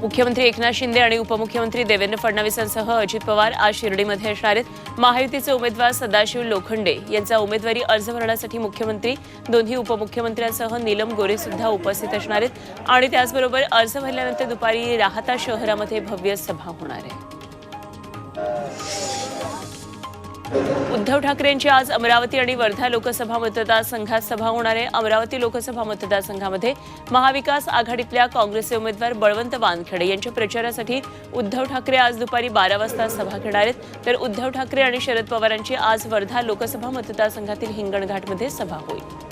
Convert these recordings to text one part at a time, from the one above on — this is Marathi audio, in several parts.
मुख्यमंत्री एकनाथ शिंदे आणि उपमुख्यमंत्री देवेंद्र फडणवीसांसह अजित पवार आज शिर्डीमध्ये असणार आहेत. महायुतीचे उमेदवार सदाशिव लोखंडे यांचा उमेदवारी अर्ज भरण्यासाठी मुख्यमंत्री दोन्ही उपमुख्यमंत्र्यांसह नीलम गोरे सुद्धा उपस्थित असणार आहेत. आणि त्याचबरोबर अर्ज भरल्यानंतर दुपारी राहता शहरामध्ये भव्य सभा होणार आहे. उद्धव ठाकरेंची आज अमरावती आणि वर्धा लोकसभा मतदारसंघात सभा होणार आहे. अमरावती लोकसभा मतदारसंघामध्ये महाविकास आघाडीतल्या काँग्रेसचे उमेदवार बळवंत वानखेडे यांच्या प्रचारासाठी उद्धव ठाकरे आज दुपारी बारा वाजता सभा घेणार आहेत. तर उद्धव ठाकरे आणि शरद पवारांची आज वर्धा लोकसभा मतदारसंघातील हिंगणघाटमध्ये सभा होईल.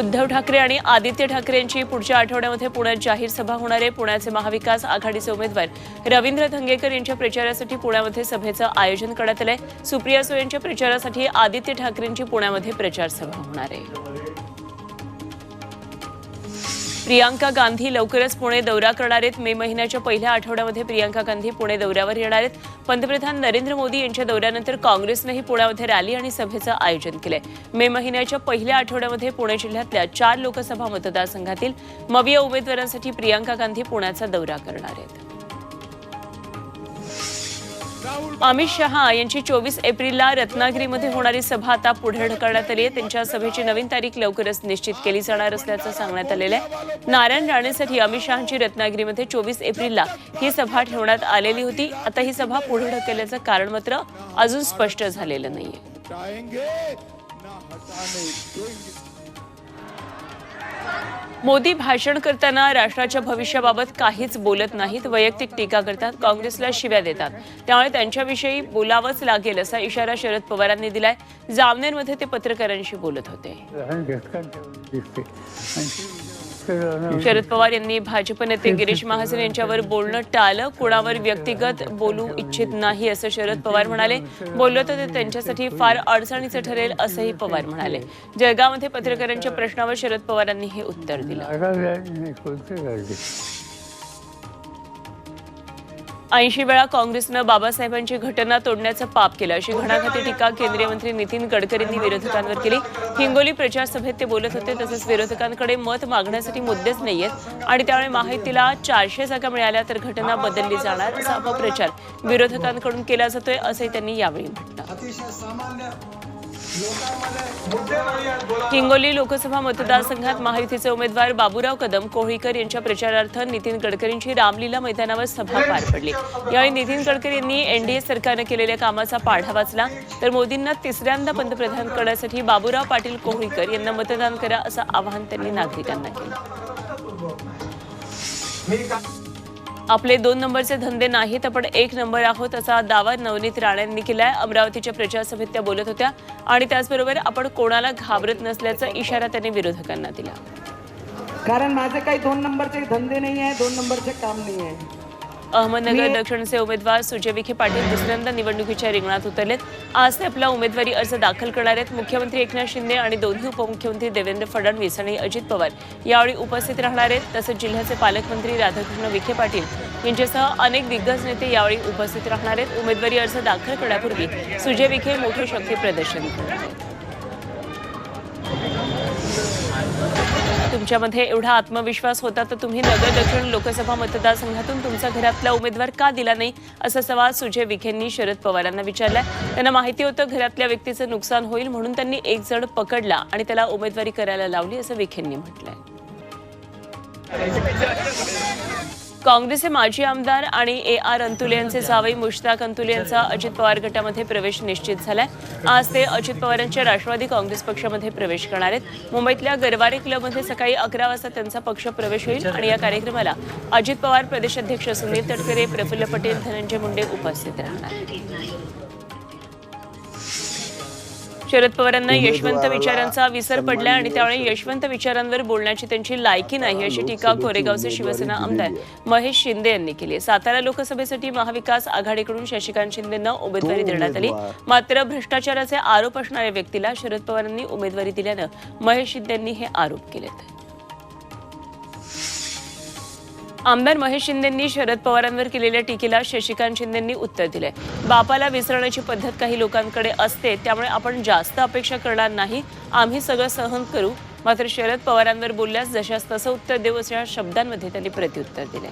उद्धव ठाकरे आणि आदित्य ठाकरे यांची पुढच्या आठवड्यामध्ये पुण्यात जाहीर सभा होणार आहे. पुण्याचे महाविकास आघाडीचे उमेदवार रवींद्र धंगेकर यांच्या प्रचारासाठी पुण्यामध्ये सभेचं आयोजन करण्यात आलंय. सुप्रिया सुळे यांच्या प्रचारासाठी आदित्य ठाकरेंची पुण्यामध्ये प्रचार सभा होणार आहे. प्रियांका गांधी लवकरच पुणे दौरा करणार आहेत. मे महिन्याच्या पहिल्या आठवड्यामध्ये प्रियांका गांधी पुणे दौऱ्यावर येणार आहेत. पंतप्रधान नरेंद्र मोदी यांच्या दौऱ्यानंतर काँग्रेसनंही पुण्यामध्ये रॅली आणि सभेचं आयोजन केलंय. मे महिन्याच्या पहिल्या आठवड्यामध्ये पुणे जिल्ह्यातल्या चार लोकसभा मतदारसंघातील मविया उमेदवारांसाठी प्रियांका गांधी पुण्याचा दौरा करणार आहेत. अमित शहा यांची चोवीस एप्रिलला रत्नागिरीमध्ये होणारी सभा आता पुढे ढकलण्यात आली आहे. त्यांच्या सभेची नवीन तारीख लवकरच निश्चित केली जाणार असल्याचं सांगण्यात आलेलं आहे. नारायण राणेसाठी अमित शहाची रत्नागिरीमध्ये चोवीस एप्रिलला ही सभा ठेवण्यात आलेली होती. आता ही सभा पुढे ढकलल्याचं कारण मात्र अजून स्पष्ट झालेलं नाहीये. मोदी भाषण करताना राष्ट्राच्या भविष्याबाबत काहीच बोलत नाहीत वैयक्तिक टीका करतात काँग्रेसला शिव्या देतात. त्यामुळे त्यांच्याविषयी बोलावंच लागेल असा इशारा शरद पवारांनी दिलाय. जामनेरमध्ये ते पत्रकारांशी बोलत होते. शरद पवार यांनी भाजप नेते गिरीश महाजन यांच्यावर बोलणं टाळलं. कुणावर व्यक्तिगत बोलू इच्छित नाही असं शरद पवार म्हणाले. बोललं तर ते त्यांच्यासाठी फार अडचणीचं ठरेल असंही पवार म्हणाले. जळगावमध्ये पत्रकारांच्या प्रश्नावर शरद पवारांनी हे उत्तर दिलं. ऐंशी वेळा काँग्रेसनं बाबासाहेबांची घटना तोडण्याचं पाप केलं. अशी घणाघाती टीका केंद्रीय मंत्री नितीन गडकरींनी विरोधकांवर केली. हिंगोली प्रचार सभेत ते बोलत होते तसंच विरोधकांकडे मत मागण्यासाठी मुद्देच नाहीयेत आणि त्यामुळे माहितीला चारशे जागा मिळाल्या तर घटना बदलली जाणार असा अपप्रचार विरोधकांकडून केला जातोय असंही त्यांनी यावेळी म्हटलं. हिंगोली लोकसभा मतदारसंघात महायुतीचे उमेदवार बाबूराव कदम कोहळीकर यांच्या प्रचारार्थ नितीन गडकरींची रामलीला मैदानावर सभा पार पडली. यावेळी नितीन गडकरी यांनी एनडीए सरकारनं केलेल्या कामाचा पाढा वाचला. तर मोदींना तिसऱ्यांदा पंतप्रधान करण्यासाठी बाबूराव पाटील कोहळीकर यांना मतदान करा असं आवाहन त्यांनी नागरिकांना केलं. आपले दोन नंबरचे धंदे नाहीत आपण एक नंबर आहोत असा दावा नवनीत राणेंनी केलाय. अमरावतीच्या प्रचारसभेत त्या बोलत होत्या. आणि त्याचबरोबर आपण कोणाला घाबरत नसल्याचा इशारा त्यांनी विरोधकांना दिला. कारण माझे काही दोन नंबरचे धंदे नाही आहे दोन नंबरचे काम नाही आहे अहमदनगर दक्षिणचे उमेदवार सुजय विखे पाटील दुसऱ्यांदा निवडणुकीच्या रिंगणात उतरलेत. आज ते आपला उमेदवारी अर्ज दाखल करणार आहेत. मुख्यमंत्री एकनाथ शिंदे आणि दोन्ही उपमुख्यमंत्री देवेंद्र फडणवीस आणि अजित पवार यावेळी उपस्थित राहणार आहेत. तसंच जिल्ह्याचे पालकमंत्री राधाकृष्ण विखे पाटील यांच्यासह अनेक दिग्गज नेते यावेळी उपस्थित राहणार आहेत. उमेदवारी अर्ज दाखल करण्यापूर्वी सुजय विखे मोठे शक्ती प्रदर्शन करणार आहेत तुमच्यामध्ये एवढा आत्मविश्वास होता तर तुम्ही नगर दक्षिण लोकसभा मतदारसंघातून तुमचा घरातला उमेदवार का दिला नाही? असा सवाल सुजय विखेंनी शरद पवारांना विचारलाय. त्यांना माहिती होतं घरातल्या व्यक्तीचं नुकसान होईल म्हणून त्यांनी एक जण पकडला आणि त्याला उमेदवारी करायला लावली असं विखेंनी म्हटलंय. काँग्रेसचे माजी आमदार आणि ए आर अंतुले यांचे जावई मुश्ताक अंतुले यांचा अजित पवार गटामध्ये प्रवेश निश्चित झालाय. आज ते अजित पवारांच्या राष्ट्रवादी काँग्रेस पक्षामध्ये प्रवेश करणार आहेत. मुंबईतल्या गरवारे क्लबमध्ये सकाळी अकरा वाजता त्यांचा पक्ष प्रवेश होईल आणि या कार्यक्रमाला अजित पवार प्रदेशाध्यक्ष सुनील तटकरे प्रफुल्ल पटेल धनंजय मुंडे उपस्थित राहणार शरद पवारांना यशवंत विचारांचा विसर पडलाय आणि त्यामुळे यशवंत विचारांवर बोलण्याची त्यांची लायकी नाही अशी टीका कोरेगावचे शिवसेना आमदार महेश शिंदे यांनी केली. सातारा लोकसभेसाठी महाविकास आघाडीकडून शशिकांत शिंदेंना उमेदवारी देण्यात आली. मात्र भ्रष्टाचाराचे आरोप असणाऱ्या व्यक्तीला शरद पवारांनी उमेदवारी दिल्यानं महेश शिंदे यांनी हे आरोप केलेत. आमदार महेश शिंदेंनी शरद पवारांवर केलेल्या टीकेला शशिकांत शिंदेंनी उत्तर दिलंय. बापाला विसरण्याची पद्धत काही लोकांकडे असते त्यामुळे आपण जास्त अपेक्षा करणार नाही. आम्ही सगळं सहन करू. मात्र शरद पवारांवर बोलल्यास जशास तसं उत्तर देऊ अशा शब्दांमध्ये त्यांनी प्रत्युत्तर दिले.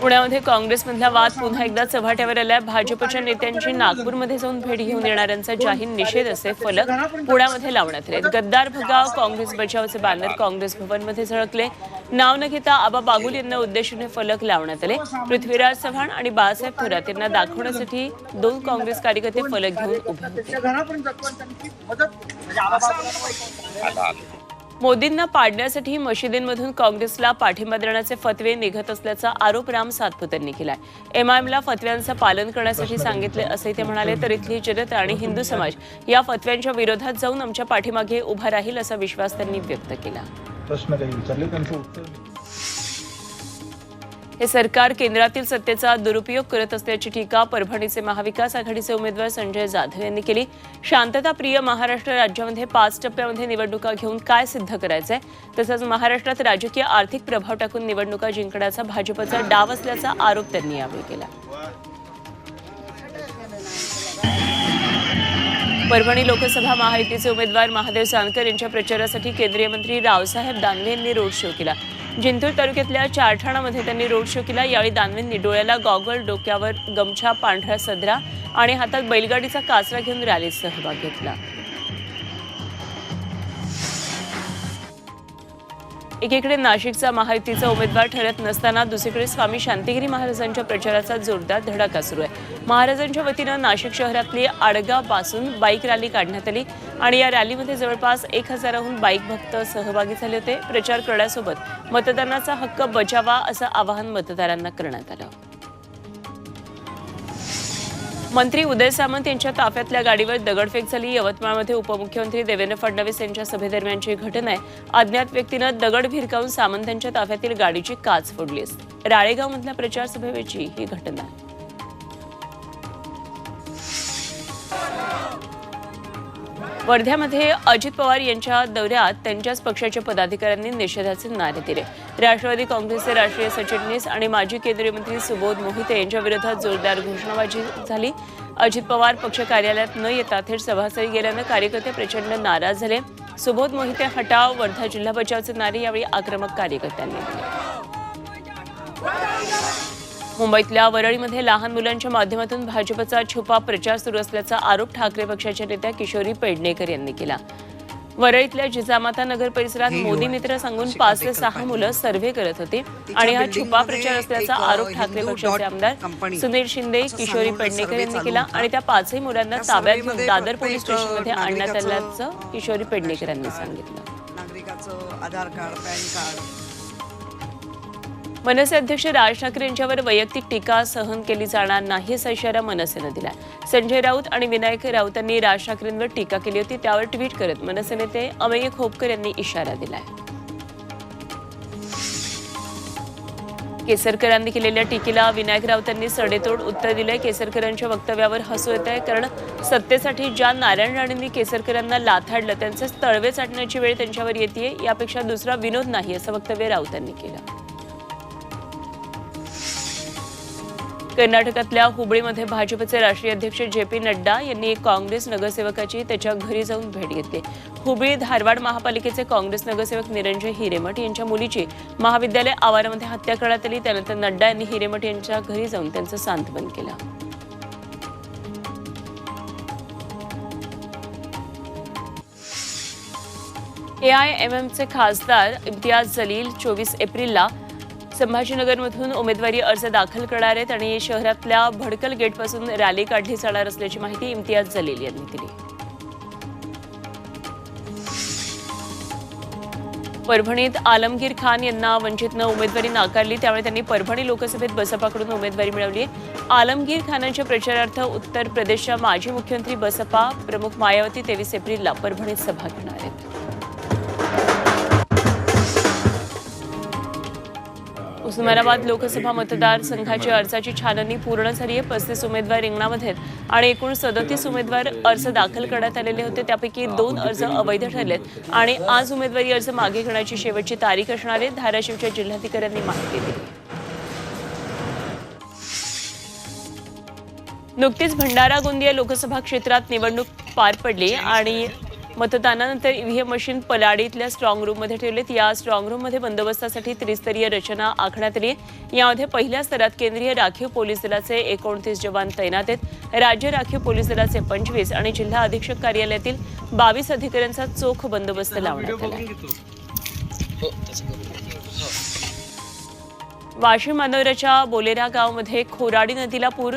पुण्यामध्ये काँग्रेसमधला वाद पुन्हा एकदा चव्हाट्यावर आलाय. भाजपच्या नेत्यांची नागपूरमध्ये जाऊन भेट घेऊन येणाऱ्यांचा जाहीर निषेध असे फलक पुण्यामध्ये लावण्यात आले गद्दार भगाव काँग्रेस बचावचे बॅनर काँग्रेस भवनमध्ये झळकले. नाव न घेता आबा बागुल यांना उद्देशून फलक लावण्यात आले. पृथ्वीराज चव्हाण आणि बाळासाहेब थोरात यांना दाखवण्यासाठी दोन काँग्रेस कार्यकर्ते फलक घेऊन उभे होते. मोदींना पाडण्यासाठी मशिदींमधून काँग्रेसला पाठिंबा देण्याचे फतवे निघत असल्याचा आरोप राम सातपुत यांनी केलाय. एमआयएमला फतव्यांचं पालन करण्यासाठी सांगितले असे ते म्हणाले तर इथली जनता आणि हिंदू समाज या फतव्यांच्या विरोधात जाऊन आमच्या पाठीमागे उभा राहील असा विश्वास त्यांनी व्यक्त केला. प्रश्न काही विचारले त्यांचं उत्तर. हे सरकार केंद्रातील सत्तेचा दुरुपयोग करत असल्याची टीका परभणीचे महाविकास आघाडीचे उमेदवार संजय जाधव यांनी केली. शांतताप्रिय महाराष्ट्र राज्यामध्ये पाच टप्प्यामध्ये निवडणुका घेऊन काय सिद्ध करायचंय? तसंच महाराष्ट्रात राजकीय आर्थिक प्रभाव टाकून निवडणुका जिंकण्याचा भाजपचा डाव असल्याचा आरोप त्यांनी यावेळी केला. परभणी लोकसभा महायुतीचे उमेदवार महादेव जानकर यांच्या प्रचारासाठी केंद्रीय मंत्री रावसाहेब दानवे यांनी रोड शो केला. जिंतूर तालुक्यातल्या चारठाणामध्ये त्यांनी रोड शो केला. यावेळी दानवेंनी डोळ्याला गॉगल डोक्यावर गमछा पांढरा सदरा आणि हातात बैलगाडीचा काचरा घेऊन रॅलीत सहभाग घेतला. एकीकडे नाशिकचा महायुतीचा उमेदवार ठरत नसताना दुसरीकडे स्वामी शांतिगिरी महाराजांच्या प्रचाराचा जोरदार धडाका सुरू आहे. महाराजांच्या वतीनं नाशिक शहरातली आडगावपासून बाईक रॅली काढण्यात आली आणि या रॅलीमध्ये जवळपास एक हजाराहून बाईक भक्त सहभागी झाले होते. प्रचार करण्यासोबत मतदानाचा हक्क बजावा असं आवाहन मतदारांना करण्यात आलं. मंत्री उदय सामंत यांच्या ताफ्यातल्या गाडीवर दगडफेक झाली. यवतमाळमध्ये उपमुख्यमंत्री देवेंद्र फडणवीस यांच्या सभेदरम्यानची घटना आहे अज्ञात व्यक्तीनं दगड भिरकावून सामंत यांच्या ताफ्यातील गाडीची काच फोडली राळेगावमधल्या प्रचार सभेची ही घटना. आहे वर्ध्यामध्ये अजित पवार यांच्या दौऱ्यात त्यांच्याच पक्षाच्या पदाधिकाऱ्यांनी निषेधाचे नारे दिले. राष्ट्रवादी काँग्रेसचे राष्ट्रीय सचिटणीस आणि माजी केंद्रीय मंत्री सुबोध मोहिते यांच्या विरोधात जोरदार घोषणाबाजी झाली. अजित पवार पक्ष कार्यालयात न येता थेट सभास्थळी गेल्यानं कार्यकर्ते प्रचंड नाराज झाले. सुबोध मोहिते हटाव वर्धा जिल्हा बचावचे नारे यावेळी आक्रमक कार्यकर्त्यांनी दिले. मुंबईतल्या वरळीमध्ये लहान मुलांच्या माध्यमातून भाजपचा छुपा प्रचार सुरू असल्याचा आरोप ठाकरे पक्षाच्या नेत्या किशोरी पेडणेकर यांनी केला. वरळीतल्या जिजामाता नगर परिसरात मोदी मित्र सांगून पाच ते सहा मुलं सर्व्हे करत होती आणि हा छुपा प्रचार असल्याचा आरोप ठाकरे पक्षाचे आमदार सुनील शिंदे किशोरी पेडणेकर यांनी केला आणि त्या पाचही मुलांना ताब्यात घेऊन दादर पोलीस स्टेशनमध्ये आणण्यात आल्याचं किशोरी पेडणेकर यांनी सांगितलं. नागरिकाचं आधार कार्ड पॅन कार्ड मनसे अध्यक्ष राज ठाकरे यांच्यावर वैयक्तिक टीका सहन केली जाणार नाही असा इशारा मनसेनं दिलाय. संजय राऊत आणि विनायक राऊतांनी राज ठाकरेंवर टीका केली होती त्यावर ट्विट करत मनसे नेते अमेय खोपकर यांनी इशारा दिलाय. केसरकरांनी केलेल्या टीकेला विनायक राऊतांनी सडेतोड उत्तर दिलंय. केसरकरांच्या वक्तव्यावर हसू येत आहे कारण सत्तेसाठी ज्या नारायण राणेंनी केसरकरांना लाथाडलं त्यांचे तळवे चाटण्याची वेळ त्यांच्यावर येते यापेक्षा दुसरा विनोद नाही असं वक्तव्य राऊतांनी केलं. कर्नाटकातल्या हुबळीमध्ये भाजपचे राष्ट्रीय अध्यक्ष जे पी नड्डा यांनी एक काँग्रेस नगरसेवकाची त्याच्या घरी जाऊन भेट घेतली. हुबळी धारवाड महापालिकेचे काँग्रेस नगरसेवक निरंजय हिरेमठ यांच्या मुलीची महाविद्यालय आवारामध्ये हत्या करण्यात आली. त्यानंतर नड्डा यांनी हिरेमठ यांच्या घरी जाऊन त्यांचं सांत्वन केलं. एआयएमएमचे खासदार इम्तियाज जलील चोवीस एप्रिलला संभाजीनगरमधून उमेदवारी अर्ज दाखल करणार आहेत आणि शहरातल्या भडकल गेटपासून रॅली काढली जाणार असल्याची माहिती इम्तियाज जलील यांनी दिली. परभणीत आलमगीर खान यांना वंचितनं उमेदवारी नाकारली त्यामुळे त्यांनी परभणी लोकसभेत बसपाकडून उमेदवारी मिळवली. आलमगीर खानांच्या प्रचारार्थ उत्तर प्रदेशच्या माजी मुख्यमंत्री बसपा प्रमुख मायावती तेवीस एप्रिलला परभणीत सभा घेणार आहेत. उस्मानाबाद लोकसभा मतदारसंघाची अर्जाची छाननी पूर्ण झाली आहे. पस्तीस उमेदवार रिंगणामध्ये आहेत आणि एकूण सदतीस उमेदवार अर्ज दाखल करण्यात आलेले होते. त्यापैकी दोन अर्ज अवैध ठरलेत आणि आज उमेदवारी अर्ज मागे घेण्याची शेवटची तारीख असणार आहे. धाराशिवच्या जिल्हाधिकाऱ्यांनी माहिती दिली. नुकतीच भंडारा गोंदिया लोकसभा क्षेत्रात निवडणूक पार पडली आणि मतदानानंतर ईव्हीएम मशीन पलाडीतल्या स्ट्रॉंग रूममध्ये ठेवलेत. या स्ट्रॉंग रूममध्ये बंदोबस्तासाठी त्रिस्तरीय रचना आखण्यात आली. आहे. यामध्ये पहिल्या स्तरात केंद्रीय राखीव पोलीस दलाचे एकोणतीस जवान तैनात आहेत. राज्य राखीव पोलीस दलाचे पंचवीस आणि जिल्हा अधीक्षक कार्यालयातील बावीस अधिकाऱ्यांचा चोख बंदोबस्त लावण्यात आला. आहे. वाशिम मानोऱ्याच्या बोलेरा गावामध्ये खोराडी नदीला पूर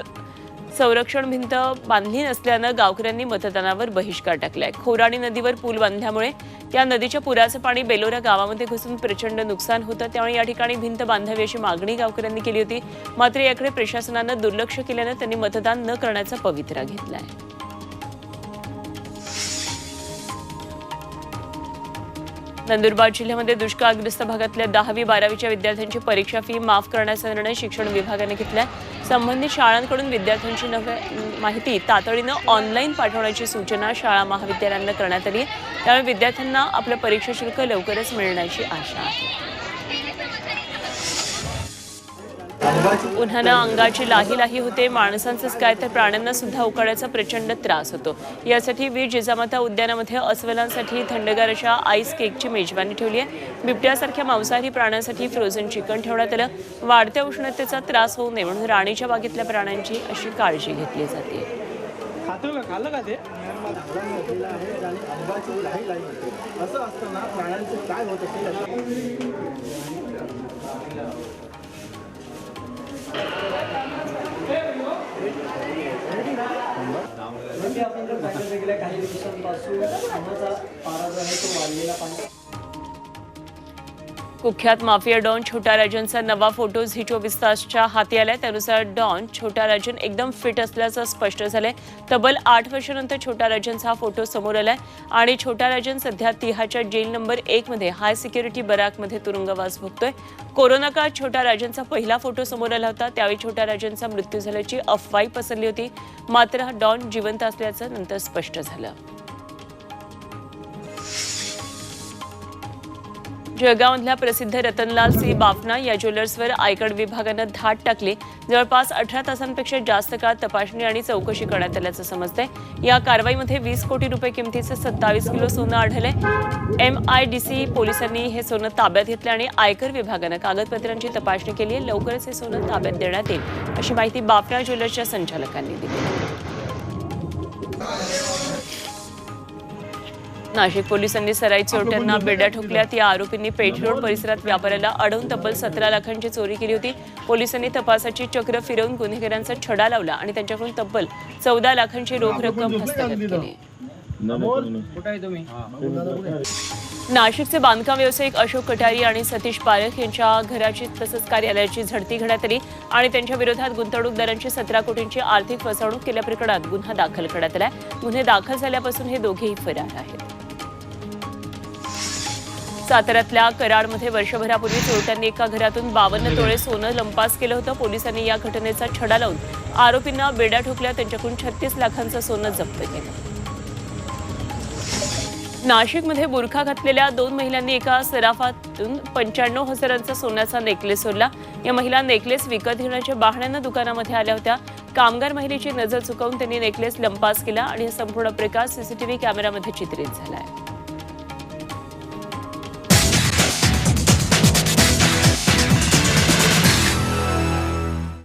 संरक्षण भिंत बांधली नसल्यानं गावकऱ्यांनी मतदानावर बहिष्कार टाकलाय. खोराणी नदीवर पूल बांधल्यामुळे या नदीच्या पुराचं पाणी बेलोरा गावामध्ये घुसून प्रचंड नुकसान होतं. त्यामुळे या ठिकाणी भिंत बांधावी अशी मागणी गावकऱ्यांनी केली होती. मात्र याकडे प्रशासनानं दुर्लक्ष केल्यानं त्यांनी मतदान न करण्याचा पवित्रा घेतलाय. नंदुरबार जिल्ह्यामध्ये दुष्काळग्रस्त भागातल्या दहावी बारावीच्या विद्यार्थ्यांची परीक्षा फी माफ करण्याचा निर्णय शिक्षण विभागाने घेतला संबंधित शाळांकडून विद्यार्थ्यांची नव्या माहिती तातडीनं ऑनलाईन पाठवण्याची सूचना शाळा महाविद्यालयांना करण्यात आली त्यामुळे विद्यार्थ्यांना आपलं परीक्षा शुल्क लवकरच मिळण्याची आशा आहे. उन्हानं अंगाची लाही लाही होते. माणसांचंच काय तर प्राण्यांना सुद्धा उकाड्याचा प्रचंड त्रास होतो. यासाठी वीर जिजामाता उद्यानामध्ये अस्वलांसाठी थंडगार अशा आईस केकची मेजवानी ठेवली आहे. बिबट्यासारख्या मांसाहारी प्राण्यांसाठी फ्रोझन चिकन ठेवण्यात आलं. वाढत्या उष्णतेचा त्रास होऊ नये म्हणून राणीच्या बागेतल्या प्राण्यांची अशी काळजी घेतली जाते. खातो का? खाल्लं का ते? असं असतं ना प्राण्यांचं काय होत असेल म्हणजे आपण जर आपल्याकडे काही दिवसांपासून पारा जो आहे तो वाढलेला पाणी कुख्यात माफिया डॉन छोटा राजनचा नवा फोटो झी चोवीस तासच्या हाती आलाय. त्यानुसार डॉन छोटा राजन एकदम फिट असल्याचं स्पष्ट झालंय. तब्बल आठ वर्षानंतर छोटा राजनचा हा फोटो समोर आलाय. आणि छोटा राजन सध्या तिहाच्या जेल नंबर एक मध्ये हाय सिक्युरिटी बराकमध्ये तुरुंगवास भोगतोय. कोरोना काळात छोटा राजनचा पहिला फोटो समोर आला होता. त्यावेळी छोटा राजनचा मृत्यू झाल्याची अफवाई पसरली होती. मात्र हा डॉन जिवंत असल्याचं नंतर स्पष्ट झालं. जळगावमधल्या प्रसिद्ध रतनलाल सी. बाफना या ज्वेलर्सवर आयकर विभागानं धाड टाकली. जवळपास अठरा तासांपेक्षा जास्त काळ तपासणी आणि चौकशी करण्यात आल्याचं समजतंय. या कारवाईमध्ये वीस कोटी रुपये किमतीचं सत्तावीस किलो सोनं आढळलंय. एम आय डी सी पोलिसांनी हे सोनं ताब्यात घेतलं आणि आयकर विभागानं कागदपत्रांची तपासणी केली. आहे लवकरच हे सोनं ताब्यात देण्यात येईल. अशी माहिती बाफना ज्वेलर्सच्या संचालकांनी दिली. नाशिक पोलिसांनी सराई चोरट्यांना बेड्या ठोकल्यात या आरोपींनी पेठ रोड परिसरात व्यापाऱ्याला अडवून तब्बल सतरा लाखांची चोरी केली होती. पोलिसांनी तपासाची चक्र फिरवून गुन्हेगारांचा छडा लावला आणि त्यांच्याकडून तब्बल चौदा लाखांची रोख रक्कम हस्तगत केली. नाशिकचे बांधकाम व्यावसायिक अशोक कटारी आणि सतीश पारख यांच्या घराची तसंच कार्यालयाची झडती घेण्यात आली आणि त्यांच्या विरोधात गुंतवणूकदारांची सतरा कोटींची आर्थिक फसवणूक केल्याप्रकरणात गुन्हा दाखल करण्यात आलाय. गुन्हे दाखल झाल्यापासून हे दोघेही फरार आहेत. साताऱ्यातल्या कराडमध्ये वर्षभरापूर्वी चोरट्यांनी एका घरातून बावन्न तोळे सोनं लंपास केलं होतं. पोलिसांनी या घटनेचा छडा लावून आरोपींना बेड्या ठोकल्या. त्यांच्याकडून छत्तीस लाखांचं सोनं जप्त केलं. नाशिकमध्ये बुरखा घातलेल्या दोन महिलांनी एका सराफातून पंच्याण्णव हजारांचा सोन्याचा नेकलेस सोडला. या महिला नेकलेस विकत घेण्याच्या बहाण्यानं दुकानामध्ये आल्या होत्या. कामगार महिलेची नजर चुकवून त्यांनी नेकलेस लंपास केला आणि संपूर्ण प्रकार सीसीटीव्ही कॅमेऱ्यामध्ये चित्रित झाला आहे